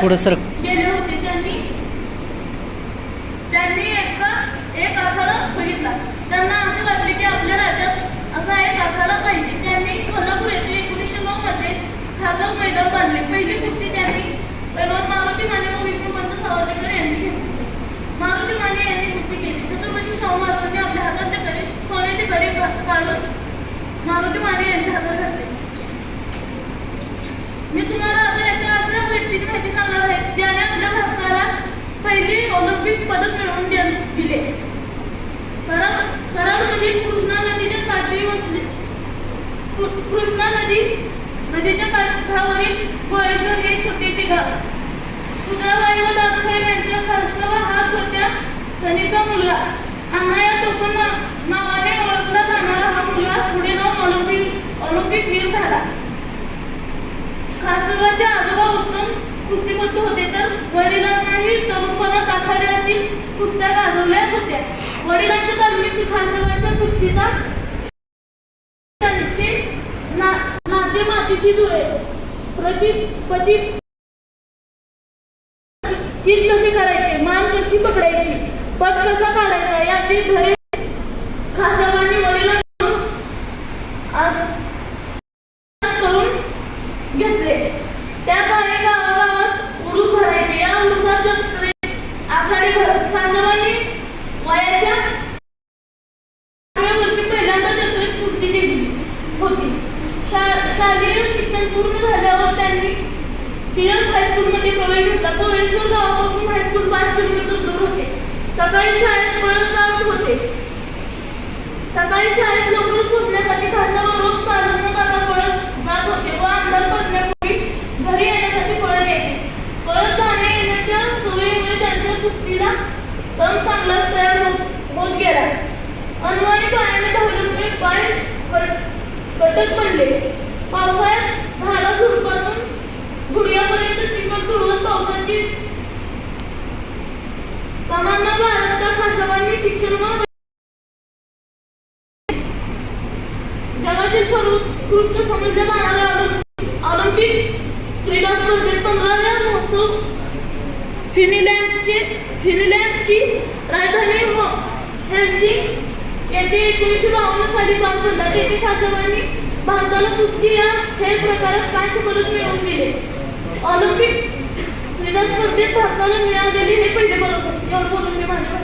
पुढे सर. मारुती माने त्यांनी पहिली ऑलिम्पिक पदक मिळवून दिले. कराडमधील कृष्णा नदीच्या काठी वसले. कृष्णा नदी नदीच्या काठावरील गोळेश्वर हे छोटेसे गाव. सुधाबाई व दादासाहेब यांच्या खासगाव हा छोट्या सनीचा मुलगा. आम्हा या टोपण नावाने ओळखला जाणारा हा मुलगा पुढे जाऊन ऑलिम्पिक ऑलिम्पिक वीर झाला. खासबाचे आजोबा उत्तम कुस्तीपटू होते तर वडिलांनाही आखाड्यातील गाजवल्या होत्या. वडिलांच्या तालमीची खासबाच्या कुस्तीचा त्यांचे नाते मातीशी जुळे. प्रति पती चित कसे करायचे? मान कशी पकडायची? पद कसा काढायचा? याचे धडे टिळक हायस्कूलमध्ये प्रवेश घेतला. तो यशवंत गावापासून हायस्कूल पाच किलोमीटर दूर होते. सकाळी शाळेत पळत जात होते. सकाळी शाळेत लवकर पोहोचण्यासाठी खासावर रोज चालत न जाता पळत जात होते व अंधार पडण्यापूर्वी घरी येण्यासाठी पळत यायचे. पळत जाण्या येण्याच्या सवयीमुळे त्यांच्या कुस्तीला दम चांगला तयार हो- होत गेला. जगातील सर्वोत्कृष्ट समजल्या जाणाऱ्या ऑलिम्पिक क्रीडा स्पर्धेत पंधराव्या महोत्सव फिनलँडचे फिनलँडची राजधानी हेल्सिंग येथे एकोणीसशे बावन्न साली पार पडला. तेथे भारताला कुस्ती या खेळ प्रकारात कांस्य पदक मिळवून दिले? ऑलिम्पिक क्रीडा स्पर्धेत भारताला मिळालेले हे पहिले पदक एवढं बोलून मी माझ्या.